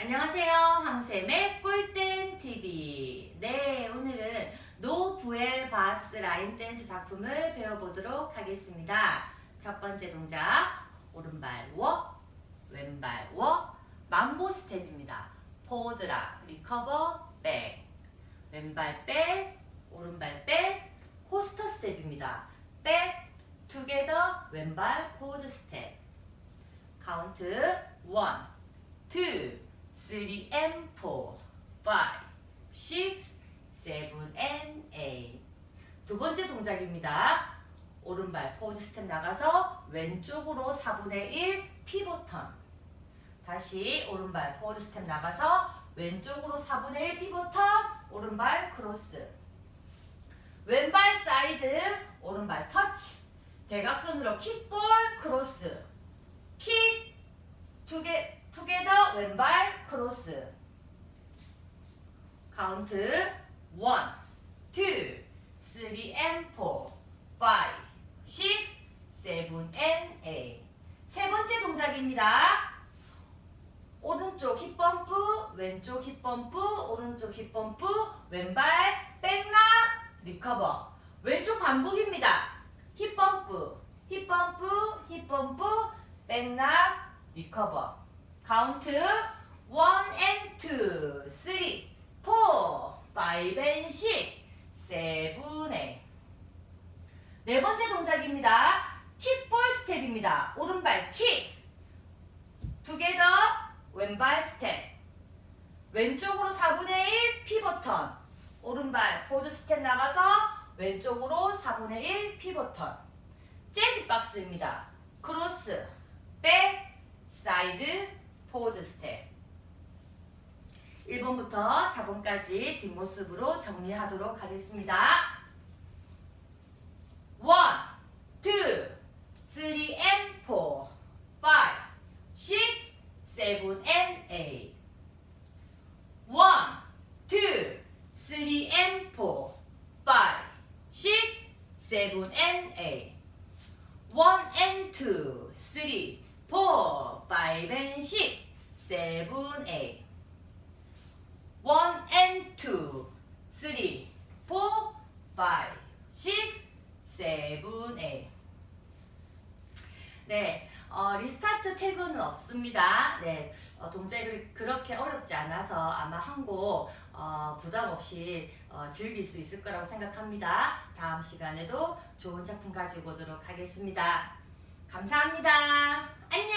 안녕하세요. 황쌤의 꿀댄 TV. 네, 오늘은 노부엘 바스 라인 댄스 작품을 배워보도록 하겠습니다. 첫 번째 동작, 오른발 워, 왼발 워, 만보 스텝입니다. 포드라, 리커버, 백. 왼발 백, 오른발 백, 코스터 스텝입니다. 백, 투게더, 왼발 포드 스텝. 카운트 1, 2, 3 and 4, 5, 6, 7 and 8. 두 번째 동작입니다. 오른발 포드 스텝 나가서 왼쪽으로 4분의 1 피보턴. 다시 오른발 포드 스텝 나가서 왼쪽으로 4분의 1 피보턴. 오른발 크로스. 왼발 사이드 오른발 터치. 대각선으로 킥볼 크로스. 킥 투게 투게더 왼발 크로스 카운트 1 2 3 and 4 5 6 7 and 8 세 번째 동작입니다. 오른쪽 힙범프, 왼쪽 힙범프, 오른쪽 힙범프, 왼발 백락 리커버. 왼쪽 반복입니다. 힙범프, 힙범프, 힙범프, 백락 리커버. 카운트 1 and 2, 3, 4, 5 and 6, 7, 8. 네 번째 동작입니다. 킥볼 스텝입니다. 오른발 킥. 투게더 왼발 스텝. 왼쪽으로 4분의 1 피버턴. 오른발 포드 스텝 나가서 왼쪽으로 4분의 1 피버턴. 재즈 박스입니다. 크로스, 백, 사이드, 포드 스텝. 1번부터 4번까지 뒷모습으로 정리하도록 하겠습니다. 1, 2, 3 and 4, 5, 6, 7 and 8. 1, 2, 3 and 4, 5, 6, 7 and 8. 1 and 2, 3, 4, 5 and 6, 7, 8. 1 and 2, 3, 4, 5, 6, 7, 8. 네, 어, 리스타트 태그는 없습니다. 네, 어, 동작이 그렇게 어렵지 않아서 아마 한곡 어, 부담 없이 어, 즐길 수 있을 거라고 생각합니다. 다음 시간에도 좋은 작품 가지고 오도록 하겠습니다. 감사합니다. 안녕!